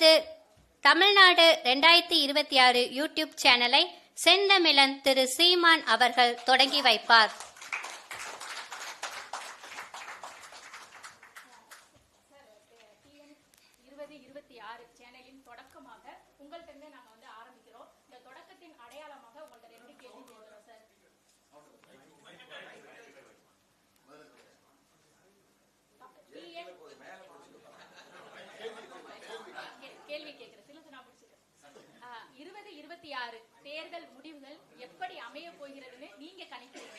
இப்பொழுது தமிழ்நாடு ரெண்டாயிரத்தி இருபத்தி ஆறு யூடியூப் சேனலை செந்தமிழன் திரு சீமான் அவர்கள் தொடங்கி வைப்பார். இருபது இருபத்தி ஆறு சேனலின் தொடக்கமாக உங்கள்கிட்ட நாங்கள் வந்து இருபத்தி ஆறு தேர்தல் முடிவுகள் எப்படி அமைய போகிறதுன்னு நீங்க கணிக்கிறீங்க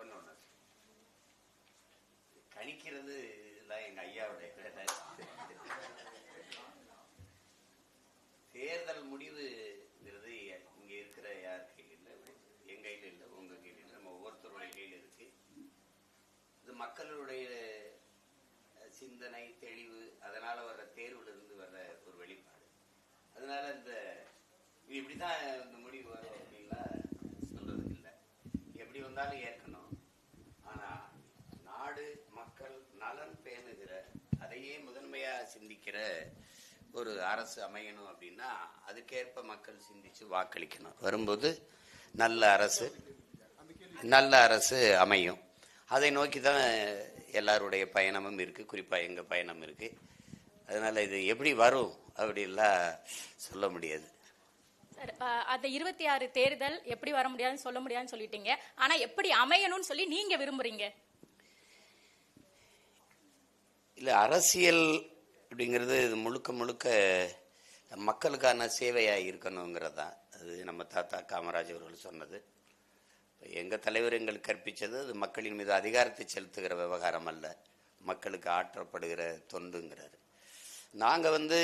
ஒண்ணு கணிக்கிறது தான் எங்க ஐயாவுடைய வேலை. தேர்தல் முடிவுங்கிறது இங்க இருக்கிற யார் கையில் இல்லை என் கையில் இல்லை உங்க கையில் இல்லை நம்ம ஒவ்வொருத்தருடைய கையில் இருக்கு இது மக்களுடைய சிந்தனை தெளிவு அதனால வர்ற தேர்வுல இருந்து வர்ற ஒரு வெளிப்பாடு. அதனால இந்த இது இப்படிதான் இந்த முடிவு வரும் அப்படின்லாம் சொல்றதுக்கு இல்லை. எப்படி வந்தாலும் ஏற்கணும். ஆனா நாடு மக்கள் நலன் பேணுகிற அதையே முதன்மையா சிந்திக்கிற ஒரு அரசு அமையணும் அப்படின்னா அதுக்கேற்ப மக்கள் சிந்திச்சு வாக்களிக்கணும். வரும்போது நல்ல அரசு நல்ல அரசு அமையும். அதை நோக்கி தான் எல்லாருடைய பயணமும் இருக்கு. குறிப்பா எங்க பயணம் இருக்கு. அதனால இது எப்படி வரும் அப்படின்லாம் சொல்ல முடியாது. அந்த இருபத்தி ஆறு தேர்தல் எப்படி வர முடியாதுன்னு சொல்ல முடியாதுன்னு சொல்லிட்டீங்க. ஆனா எப்படி அமையணும்னு சொல்லி நீங்க விரும்புறீங்க? இல்லை அரசியல் அப்படிங்கிறது இது முழுக்க முழுக்க மக்களுக்கான சேவையாக இருக்கணுங்கிறது தான் அது நம்ம தாத்தா காமராஜ் அவர்கள் சொன்னது. எங்கள் தலைவர் எங்களுக்கு கற்பித்தது அது மக்களின் மீது அதிகாரத்தை செலுத்துகிற விவகாரம் அல்ல. மக்களுக்கு ஆற்றப்படுகிற தொண்டுங்கிறாரு நாங்கள் வந்து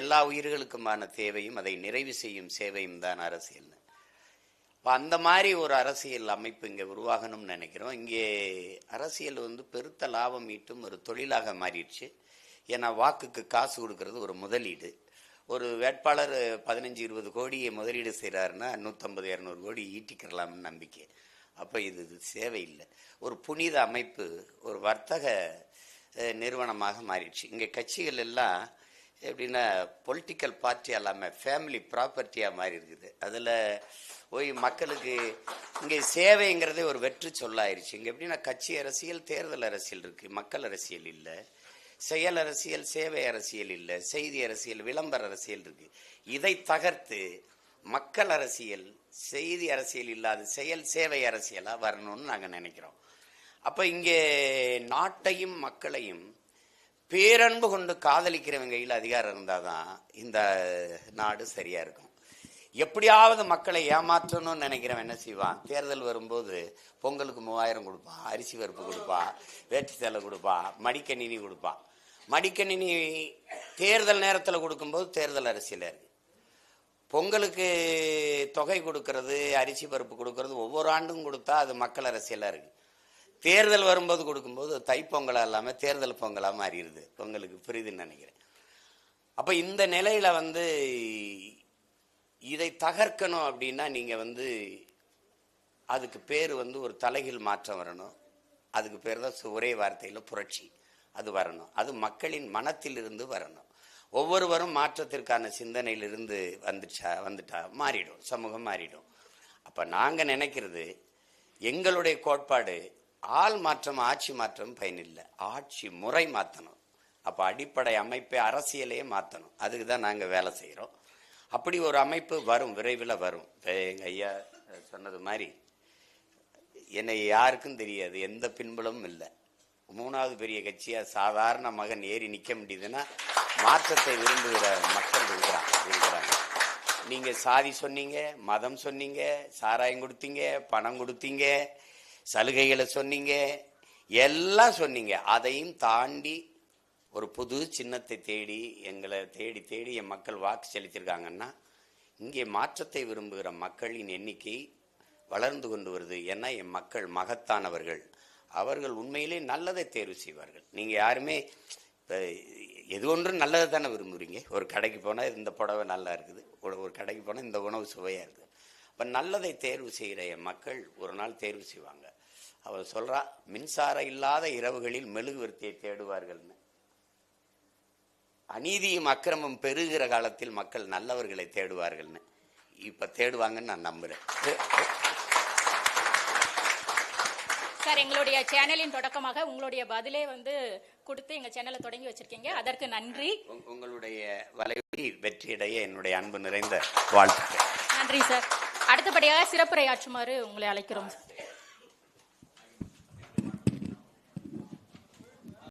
எல்லா உயிர்களுக்குமான தேவையும் அதை நிறைவு செய்யும் சேவையும் தான் அரசியல்னு இப்போ அந்த மாதிரி ஒரு அரசியல் அமைப்பு இங்கே உருவாகணும்னு நினைக்கிறோம். இங்கே அரசியல் வந்து பெருத்த லாபம் ஈட்டும் ஒரு தொழிலாக மாறிடுச்சு. ஏன்னா வாக்குக்கு காசு கொடுக்கறது ஒரு முதலீடு. ஒரு வேட்பாளர் பதினஞ்சு இருபது கோடியை முதலீடு செய்கிறாருன்னா நூற்றம்பது இரநூறு கோடி ஈட்டிக்கிறலாம்னு நம்பிக்கை. அப்போ இது இது சேவை இல்லை ஒரு புனித அமைப்பு ஒரு வர்த்தக நிறுவனமாக மாறிடுச்சு. இங்கே கட்சிகள் எல்லாம் எப்படின்னா பொலிட்டிக்கல் பார்ட்டி எல்லாமே ஃபேமிலி ப்ராப்பர்ட்டியாக மாறி இருக்குது அதில் போய் மக்களுக்கு இங்கே சேவைங்கிறதே ஒரு வெற்றி சொல்லாயிருச்சு. இங்கே எப்படின்னா கட்சி அரசியல் தேர்தல் அரசியல் இருக்குது மக்கள் அரசியல் இல்லை. செயல் அரசியல் சேவை அரசியல் இல்லை செய்தி அரசியல் விளம்பர அரசியல் இருக்கு. இதை தகர்த்து மக்கள் அரசியல் செய்தி அரசியல் இல்லாத செயல் சேவை அரசியலாக வரணும்னு நாங்கள் நினைக்கிறோம். அப்போ இங்கே நாட்டையும் மக்களையும் பேரன்பு கொண்டு காதலிக்கிறவங்க கையில் அதிகாரம் இருந்தால் தான் இந்த நாடு சரியாக இருக்கும். எப்படியாவது மக்களை ஏமாற்றணும்னு நினைக்கிறவன் என்ன செய்வான்? தேர்தல் வரும்போது பொங்கலுக்கு மூவாயிரம் கொடுப்பான் அரிசி பருப்பு கொடுப்பான் வேட்டி சேலை கொடுப்பான் மடிக்கணினி கொடுப்பான். மடிக்கணினி தேர்தல் நேரத்தில் கொடுக்கும்போது தேர்தல் அரசியல். இருக்குது பொங்கலுக்கு தொகை கொடுக்கறது அரிசி பருப்பு கொடுக்கறது ஒவ்வொரு ஆண்டும் கொடுத்தா அது மக்கள் அரசியலாக இருக்கு. தேர்தல் வரும்போது கொடுக்கும்போது தைப்பொங்கலாக இல்லாமல் தேர்தல் பொங்கலாக மாறிடுது. பொங்கலுக்கு புரியுதுன்னு நினைக்கிறேன். அப்போ இந்த நிலையில் வந்து இதை தகர்க்கணும் அப்படின்னா நீங்கள் வந்து அதுக்கு பேர் வந்து ஒரு தலைகீழ் மாற்றம் வரணும். அதுக்கு பேர் தான் ஒரே வார்த்தையில் புரட்சி. அது வரணும். அது மக்களின் மனத்திலிருந்து வரணும். ஒவ்வொருவரும் மாற்றத்திற்கான சிந்தனையிலிருந்து வந்துச்சா வந்துட்டா மாறிடும். சமூகம் மாறிடும். அப்போ நாங்கள் நினைக்கிறது எங்களுடைய கோட்பாடு ஆள் மாற்றம் ஆட்சி மாற்றம் பயனில்லை. ஆட்சி முறை மாற்றணும் அப்போ அடிப்படை அமைப்பை அரசியலையே மாற்றணும் அதுக்கு தான் நாங்கள் வேலை செய்கிறோம் அப்படி ஒரு அமைப்பு வரும் விரைவில் வரும். எங்கள் ஐயா சொன்னது மாதிரி என்னை யாருக்கும் தெரியாது. எந்த பின்புலமும் இல்லை. மூணாவது பெரிய கட்சியா சாதாரண மகன் ஏறி நிக்க முடியுதுன்னா மாற்றத்தை விரும்புகிற மக்கள் இருக்கிறான் இருக்கிறாங்க. நீங்க சாதி சொன்னீங்க மதம் சொன்னீங்க சாராயம் கொடுத்தீங்க பணம் கொடுத்தீங்க சலுகைகளை சொன்னீங்க எல்லாம் சொன்னீங்க. அதையும் தாண்டி ஒரு புது சின்னத்தை தேடி எங்களை தேடி தேடி என் மக்கள் வாக்கு செலுத்தியிருக்காங்கன்னா இங்கே மாற்றத்தை விரும்புகிற மக்களின் எண்ணிக்கை வளர்ந்து கொண்டு வருது. ஏன்னா என் மக்கள் மகத்தானவர்கள். அவர்கள் உண்மையிலே நல்லதை தேர்வு செய்வார்கள். நீங்கள் யாருமே இப்போ எது ஒன்றும் நல்லதை தானே விரும்புகிறீங்க ஒரு கடைக்கு போனால் இந்த புடவை நல்லா இருக்குது. ஒரு ஒரு கடைக்கு போனால் இந்த உணவு சுவையாக இருக்குது. அப்போ நல்லதை தேர்வு செய்கிற மக்கள் ஒரு நாள் தேர்வு செய்வாங்க. அவர் சொல்கிறா மின்சாரம் இல்லாத இரவுகளில் மெழுகுவர்த்தியை தேடுவார்கள்னு. அநீதியும் அக்கிரமம் பெருகிற காலத்தில் மக்கள் நல்லவர்களை தேடுவார்கள்னு. இப்போ தேடுவாங்கன்னு நான் நம்புகிறேன் சார் எங்களுடைய சேனலின் தொடக்கமாக உங்களுடைய பதிலே வந்து கொடுத்து எங்க சேனலை தொடங்கி வச்சிருக்கீங்க. அதற்கு நன்றி. உங்- உங்களுடைய வலைவலி வெற்றியடைய என்னுடைய அன்பு நிறைந்த வாழ்த்துக்கள். நன்றி சார். அடுத்தபடியாக சிறப்புரையாற்றுமாறு உங்களை அழைக்கிறோம்